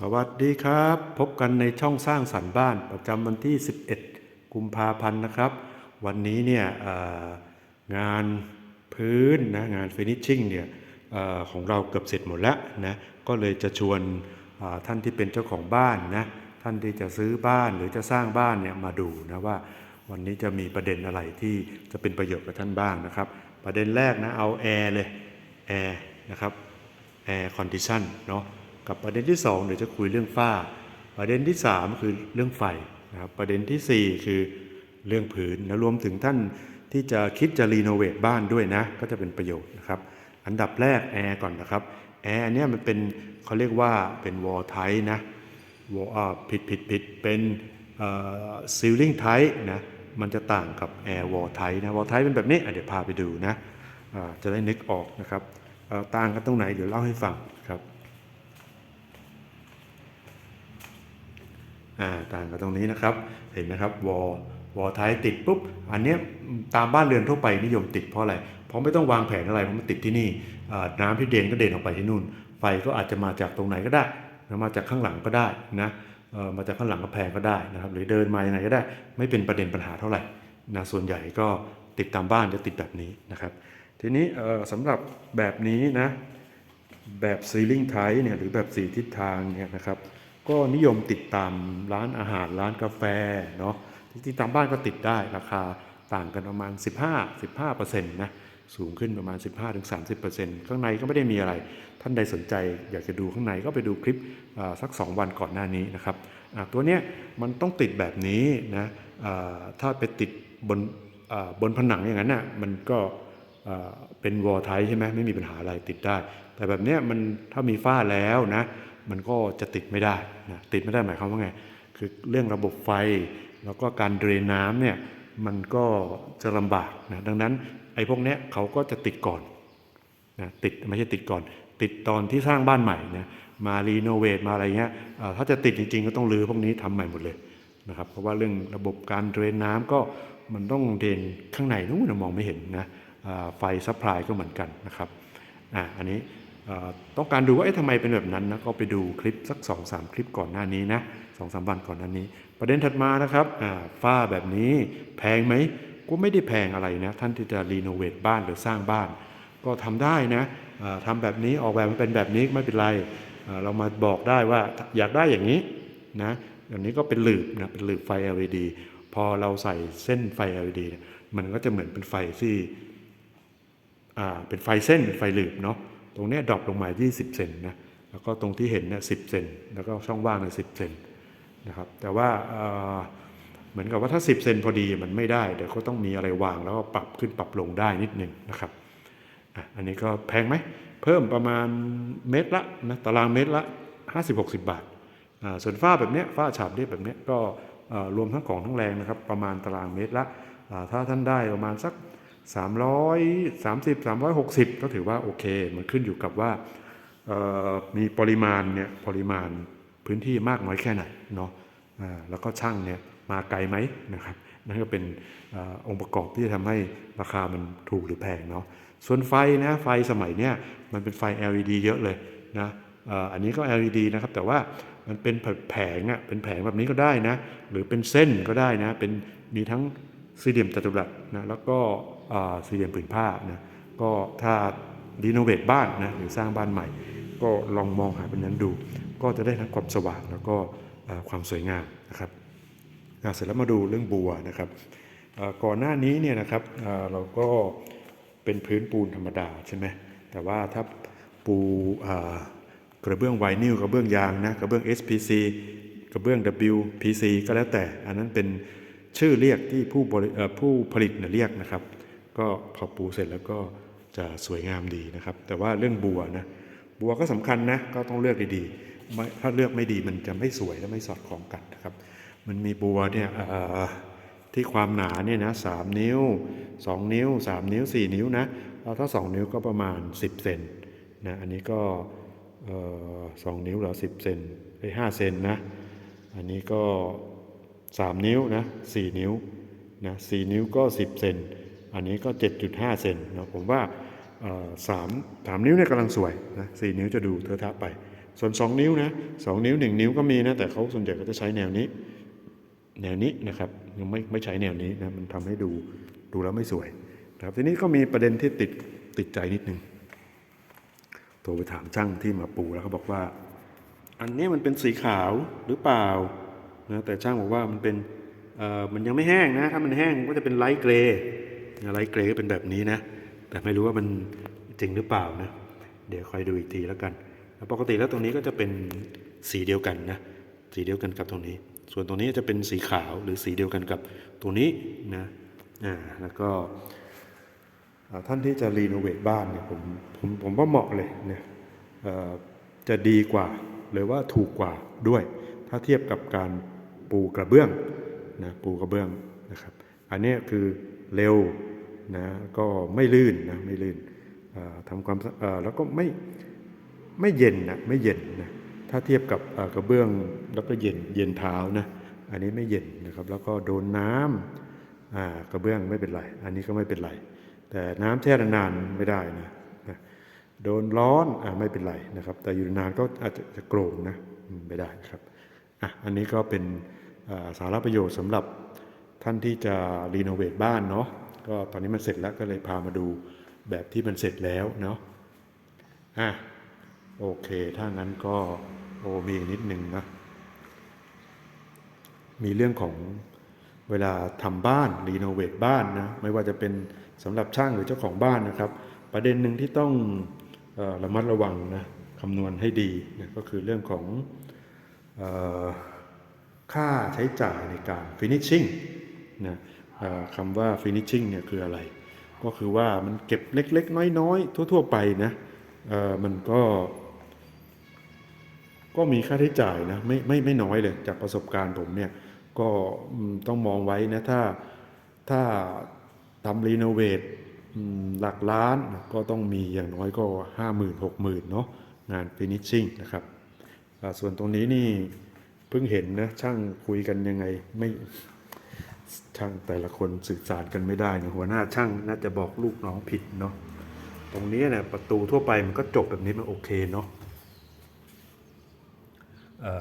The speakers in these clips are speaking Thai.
สวัสดีครับ พบกันในช่องสร้างสรรค์บ้านประจำวันที่ 11 กุมภาพันธ์นะครับ วันนี้เนี่ยงานพื้นนะงานเฟินิชชิ่งเนี่ยอของเราเกือบเสร็จหมดแล้วนะก็เลยจะชวนท่านที่เป็นเจ้าของบ้านนะท่านที่จะซื้อบ้านหรือจะสร้างบ้านเนี่ยมาดูนะว่าวันนี้จะมีประเด็นอะไรที่จะเป็นประโยชน์กับท่านบ้างนะครับ ประเด็นแรกนะเอาแอร์เลยแอร์นะครับแอร์คอนดิชันเนาะ กับประเด็นที่ 2 เดี๋ยวจะคุยเรื่องฝ้า ประเด็นที่ 3 คือเรื่องไฟนะครับประเด็นทีสี่4 คือเรื่องผืนและรวมถึงท่านที่จะคิดจะรีโนเวทบ้านด้วยนะ ก็จะเป็นประโยชน์นะครับ อันดับแรกแอร์ก่อนนะครับแอร์อันเนี้ยมันเป็นเขาเรียกว่าเป็นวอลไทนะวอลผิดผิดผิดเป็นซีลิงไทนะมันจะต่างกับแอร์วอลไทนะวอลไทเป็นแบบนี้เดี๋ยวพาไปดูนะจะได้นึกออกนะครับต่างกันตรงไหนเดี๋ยวเล่าให้ฟังครับ อ่าต่างกันตรงนี้นะครับ เห็นไหมครับวอลวอลท้ายติดปุ๊บ อันนี้ตามบ้านเรือนทั่วไปนิยมติดเพราะอะไร เพราะไม่ต้องวางแผนอะไรเพราะมันติดที่นี่น้ำที่เด่นก็เด่นออกไปที่นู่น ไฟก็อาจจะมาจากตรงไหนก็ได้มาจากข้างหลังก็ได้นะมาจากข้างหลังกระแพงก็ได้นะครับ หรือเดินมาอยังไงก็ได้ ไม่เป็นประเด็นปัญหาเท่าไหร่นะส่วนใหญ่ก็ติดตามบ้านจะติดแบบนี้นะครับ ทีนี้เอ่อสำหรับแบบนี้นะแบบซีลิงไทเนี่ยหรือแบบสีทิศทางเนี่ยนะครับ ก็นิยมติดตามร้านอาหารร้านกาแฟเนาะที่ติดตามบ้านก็ติดได้ราคาต่างกันประมาณ 15 15%นะสูงขึ้นประมาณ 15-30%ข้างในก็ไม่ได้มีอะไร ท่านใดสนใจอยากจะดูข้างในก็ไปดูคลิปสัก 2 วันก่อนหน้านี้นะครับตัวเนี้ยมันต้องติดแบบนี้นะถ้าไปติดบนบนผนังอย่างนั้นน่ะมันก็เอ่อเป็นวอลไทใช่ไหมไม่มีปัญหาอะไรติดได้ แต่แบบเนี้ยมันถ้ามีฝ้าแล้วนะ มันก็จะติดไม่ได้นะติดไม่ได้หมายความว่าไง คือเรื่องระบบไฟ แล้วก็การเดรนน้ำเนี่ยมันก็จะลำบากนะดังนั้นไอ้พวกเนี้ยเขาก็จะติดก่อนนะติดไม่ใช่ติดก่อน ติดตอนที่สร้างบ้านใหม่นะมารีโนเวทมาอะไรเงี้ยถ้าจะติดจริงๆ ก็ต้องรื้อพวกนี้ทำใหม่หมดเลยนะครับเพราะว่าเรื่องระบบการเดรนน้ำก็มันต้องเดรนข้างในนู้นมองไม่เห็นนะไฟซัพพลายก็เหมือนกันนะครับอ่าอันนี้ ต้องการดูว่าเอ๊ะทำไมเป็นแบบนั้นนะก็ไปดูคลิปสัก2อสคลิปก่อนหน้านี้นะสองสามวันก่อนหน้านี้ ประเด็นถัดมานะครับฝ้าแบบนี้แพงไหมก็ไม่ได้แพงอะไรนะท่านที่จะรีโนเวทบ้านหรือสร้างบ้าน ก็ทำได้นะอ่าทำแบบนี้ออกแบบมาเป็นแบบนี้ไม่เป็นไรเรามาบอกได้ว่าอยากได้อย่างนี้นะอย่างนี้ก็เป็นหลืบนะเป็นหลืบไฟ LED พอเราใส่เส้นไฟ LED มันก็จะเหมือนเป็นไฟที่เป็นไฟเส้นเป็นไฟหลืบเนาะ ตรงนี้ดรอปลงมา 20 เซนนะแล้วก็ตรงที่เห็นเนี่ย10เซนแล้วก็ช่องว่างเนี่ย10เซนนะครับแต่ว่าเหมือนกับว่าถ้า 10 เซนพอดีมันไม่ได้ เดี๋ยวก็ต้องมีอะไรวางแล้วก็ปรับขึ้นปรับลงได้นิดหนึ่งนะครับอันนี้ก็แพงไหมเพิ่มประมาณเมตรละนะตารางเมตรละ 50-60 บาทส่วนฝ้าแบบเนี้ยฝ้าฉาบเรียบแบบเนี้ยก็รวมทั้งของทั้งแรงนะครับ ประมาณตารางเมตรละถ้าท่านได้ประมาณสัก 330 360 ก็ถือว่าโอเค มันขึ้นอยู่กับว่ามีปริมาณเนี่ยปริมาณพื้นที่มากน้อยแค่ไหนเนาะแล้วก็ช่างเนี่ยมาไกลไหมนะครับนั่นก็เป็นอองค์ประกอบที่จะทำให้ราคามันถูกหรือแพงเนาะส่วนไฟนะไฟสมัยเนี้ยมันเป็นไฟ LED เยอะเลยนะอ่ออันนี้ก็ LED นะครับแต่ว่ามันเป็นแผงอะเป็นแผงแบบนี้ก็ได้นะหรือเป็นเส้นก็ได้นะเป็นมีทั้ง สี่เหลี่ยมจัตุรัสนะแล้วก็สี่เหลี่ยมผืนผ้านะก็ถ้ารีโนเวทบ้านนะหรือสร้างบ้านใหม่ ก็ลองมองหาเป็นนั้นดู ก็จะได้ทั้งความสว่างแล้วก็ความสวยงามนะครับเสร็จแล้วมาดูเรื่องบัวนะครับก่อนหน้านี้เนี่ยนะครับเราก็เป็นพื้นปูนธรรมดาใช่ไหมแต่ว่าถ้าปูกระเบื้องไวนิลกระเบื้องยางนะกระเบื้อง SPC กระเบื้อง WPC ก็แล้วแต่ อันนั้นเป็น ชื่อเรียกที่ผู้บริผู้ผลิตเนี่ยเรียกนะครับ ก็พอปูเสร็จแล้วก็จะสวยงามดีนะครับ แต่ว่าเรื่องบัวนะบัวก็สำคัญนะก็ต้องเลือกดีๆไม่ถ้าเลือกไม่ดีมันจะไม่สวยและไม่สอดคล้องกันนะครับ มันมีบัวเนี่ยที่ความหนาเนี่ยนะสามนิ้ว 2 นิ้ว 3 นิ้ว 4 นิ้วนะเอาถ้า 2 นิ้วก็ประมาณ 10เซนนะอันนี้ก็สองนิ้วเหรอสิบเซนไอ้ห้าเซนนะ อันนี้ก็ 3 นิ้วนะ4นิ้วนะ4นิ้วก็ 10 เซน อันนี้ก็ 7.5 เซนนะผมว่าสามสามนิ้วเนี่ยกำลังสวยนะ4นิ้วจะดูเทอะทะไป ส่วน 2 นิ้วนะสองนิ้ว 1 นิ้วก็มีนะ แต่เขาส่วนใหญ่ก็จะใช้แนวนี้ แนวนี้นะครับยังไม่ไม่ใช้แนวนี้นะมันทำให้ดูดูแล้วไม่สวยนะครับทีนี้ก็มีประเด็นที่ติดติดใจนิดนึงโทรไปถามช่างที่มาปูแล้วเขาบอกว่า อันนี้มันเป็นสีขาวหรือเปล่า นะแต่ช่างบอกว่ามันเป็นมันยังไม่แห้งนะ ถ้ามันแห้งก็จะเป็นไลท์เกรย์ไลท์เกรย์ก็เป็นแบบนี้นะ แต่ไม่รู้ว่ามันจริงหรือเปล่านะ เดี๋ยวคอยดูอีกทีแล้วกัน ปกติแล้วตรงนี้ก็จะเป็นสีเดียวกันนะ สีเดียวกันกับตรงนี้ ส่วนตรงนี้จะเป็นสีขาวหรือสีเดียวกันกับตรงนี้นะ อ่า แล้วก็ท่านที่จะรีโนเวทบ้านเนี่ยผมผมผมว่าเหมาะเลยเนี่ยจะดีกว่าหรือว่าถูกกว่าด้วย ถ้าเทียบกับการ ปูกระเบื้องนะปูกระเบื้องนะครับ อันนี้คือเร็วนะก็ไม่ลื่นนะไม่ลื่นทำความแล้วก็ไม่ไม่เย็นนะไม่เย็นนะถ้าเทียบกับกระเบื้องแล้วก็เย็นเย็นเท้านะอันนี้ไม่เย็นนะครับ แล้วก็โดนน้ำอ่ากระเบื้องไม่เป็นไร อันนี้ก็ไม่เป็นไร แต่น้ำแช่นานไม่ได้นะนะโดนร้อนอไม่เป็นไรนะครับ แต่อยู่นานก็อาจจะจะโกรธนะไม่ได้นะครับ อะอันนี้ก็เป็นสาระประโยชน์สำหรับท่านที่จะรีโนเวทบ้านเนาะก็ตอนนี้มันเสร็จแล้วก็เลยพามาดูแบบที่มันเสร็จแล้วเนาะอะโอเค ถ้างั้นก็โอ้มีอีกนิดนึงนะมีเรื่องของเวลาทำบ้านรีโนเวทบ้านนะไม่ว่าจะเป็นสำหรับช่างหรือเจ้าของบ้านนะครับ ประเด็นหนึ่งที่ต้องออระมัดระวังนะคำนวณให้ดีนะก็คือเรื่องของ ค่าใช้จ่ายในการ finishing นะคำว่า finishing เนี่ยคืออะไร ก็คือว่ามันเก็บเล็ก ๆ น้อย ๆ ทั่ว ๆ ไปนะมันก็ ก็มีค่าใช้จ่ายนะไม่ไม่ไม่น้อยเลยจากประสบการณ์ผมเนี่ย ก็ต้องมองไว้นะ ถ้าถ้าทำรีโนเวทหลักล้านก็ต้องมีอย่างน้อยก็ห้าหมื่นหกหมื่นเนาะงานฟินิชชิ่งนะครับ ส่วนตรงนี้นี่เพิ่งเห็นนะช่างคุยกันยังไงไม่ช่างแต่ละคนสื่อสารกันไม่ได้นะหัวหน้าช่างน่าจะบอกลูกน้องผิดเนาะตรงนี้เนี่ยประตูทั่วไปมันก็จบแบบนี้มันโอเคเนาะ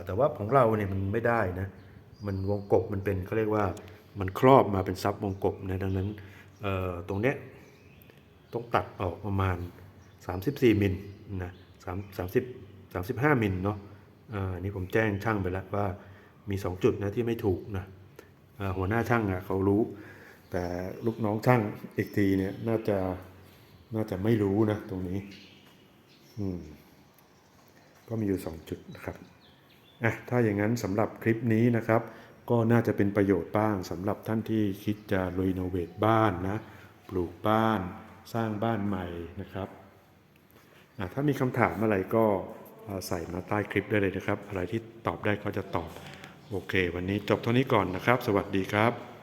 แต่ว่าของเราเนี่ยมันไม่ได้นะมันวงกบมันเป็นเขาเรียกว่ามันครอบมาเป็นซับวงกบนะดังนั้นตรงเนี้ยต้องตัดออกประมาณ 34มิลนะ3 30 35มิลเนาะ อ่านี่ผมแจ้งช่างไปแล้วว่ามี 2 จุดนะที่ไม่ถูกนะหัวหน้าช่างอะเขารู้ แต่ลูกน้องช่างอีกทีเนี่ยน่าจะน่าจะไม่รู้นะตรงนี้ อืม ก็มีอยู่ 2 จุดนะครับอะถ้าอย่างนั้นสำหรับคลิปนี้นะครับ ก็น่าจะเป็นประโยชน์บ้างสำหรับท่านที่คิดจะรีโนเวทบ้านนะ ปลูกบ้าน สร้างบ้านใหม่นะครับอะถ้ามีคำถามอะไรก็ ใส่มาใต้คลิปได้เลยนะครับ อะไรที่ตอบได้ก็จะตอบ โอเค วันนี้จบเท่านี้ก่อนนะครับ สวัสดีครับ